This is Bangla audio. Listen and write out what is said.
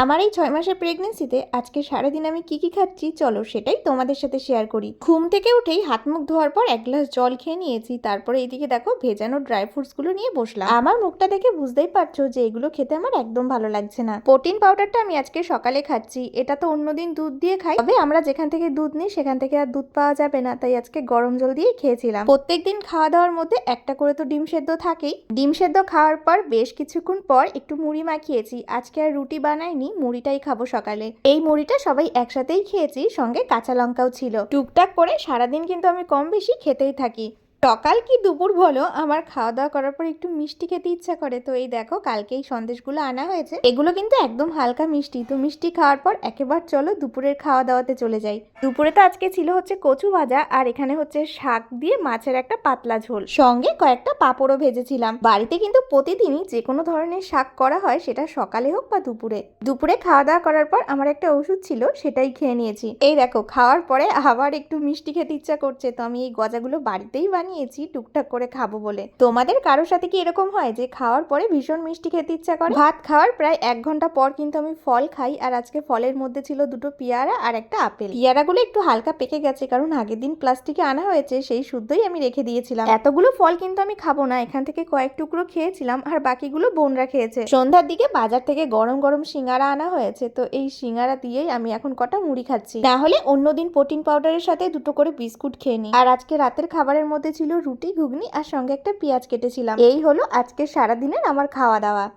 আমার এই ছয় মাসের প্রেগনেন্সিতে আজকে সারাদিন আমি কি কি খাচ্ছি, চলো সেটাই তোমাদের সাথে শেয়ার করি। ঘুম থেকে উঠেই হাত মুখ ধোয়ার পর এক গ্লাস জল খেয়ে নিয়েছি, তারপরে এইদিকে দেখো ভেজানো ড্রাই ফ্রুটসগুলো নিয়ে বসলাম। আমার মুখটা দেখে বুঝতেই পারছ যে এগুলো খেতে আমার একদম ভালো লাগছে না। প্রোটিন পাউডারটা আমি আজকে সকালে খাচ্ছি, এটা তো অন্যদিন দুধ দিয়ে খাই। তবে আমরা যেখান থেকে দুধ নিই, সেখান থেকে আর দুধ পাওয়া যাবে না, তাই আজকে গরম জল দিয়ে খেয়েছিলাম। প্রত্যেকদিন খাওয়া দাওয়ার মধ্যে একটা করে তো ডিম সেদ্ধ থাকেই। ডিম সেদ্ধ খাওয়ার পর বেশ কিছুক্ষণ পর একটু মুড়ি মাখিয়েছি, আজকে আর রুটি বানাইনি। মুড়িটাই খাব সকালে। এই মুড়িটা সবাই একসাথেই খেয়েছি, সঙ্গে কাঁচা লঙ্কাও ছিল। টুকটাক করে সারাদিন কিন্তু আমি কম বেশি খেতেই থাকি। সকাল কি দুপুর? বলো। আমার খাওয়া দাওয়া করার পর একটু মিষ্টি খেতে ইচ্ছা করে। তো এই দেখো, কালকে এই সন্দেশগুলো আনা হয়েছে। এগুলো কিন্তু একদম হালকা মিষ্টি। তো মিষ্টি খাওয়ার পর একেবার চলো দুপুরের খাওয়া দাওয়াতে চলে যাই। দুপুরে তো আজকে ছিল হচ্ছে কচু ভাজা আর এখানে হচ্ছে শাক দিয়ে মাছের একটা পাতলা ঝোল। সঙ্গে কয়েকটা পাঁপড়ও ভেজেছিলাম। বাড়িতে কিন্তু প্রতিদিনই যে কোনো ধরনের শাক করা হয়, সেটা সকালে হোক বা দুপুরে। দুপুরে খাওয়া দাওয়া করার পর আমার একটা ওষুধ ছিল, সেটাই খেয়ে নিয়েছি। এই দেখো, খাওয়ার পরে আবার একটু মিষ্টি খেতে ইচ্ছা করছে। তো আমি এই গজাগুলো বাড়িতেই বানিয়েছি টুকটাক করে খাব বলে। তোমাদের কারোর সাথে কি এরকম হয় যে খাওয়ার পরে ভীষণ মিষ্টি খেতে ইচ্ছা করে? ভাত খাওয়ার প্রায় এক ঘণ্টা পর কিন্তু আমি ফল খাই, আর আজকে ফলের মধ্যে ছিল দুটো পেয়ারা আর একটা আপেল। পেয়ারাগুলো একটু হালকা পেকে গেছে, কারণ আগের দিন প্লাস্টিকে আনা হয়েছে, সেই শুদ্ধই আমি রেখে দিয়েছিলাম। এতগুলো ফল কিন্তু আমি খাব না, এখান থেকে কয়েক টুকরো খেয়েছিলাম, আর বাকিগুলো বোনরা খেয়েছে। সন্ধ্যার দিকে বাজার থেকে গরম গরম সিঙ্গারা আনা হয়েছে, তো এই সিঙ্গারা দিয়েই আমি এখন কটা মুড়ি খাচ্ছি। না হলে অন্যদিন প্রোটিন পাউডারের সাথে দুটো করে বিস্কুট খেয়ে নিই। আর আজকে রাতের খাবারের মধ্যে ছিল রুটি ঘুগনি আর সঙ্গে একটা পেঁয়াজ কেটেছিলাম। এই হলো আজকে সারাদিনের আমার খাওয়া দাওয়া।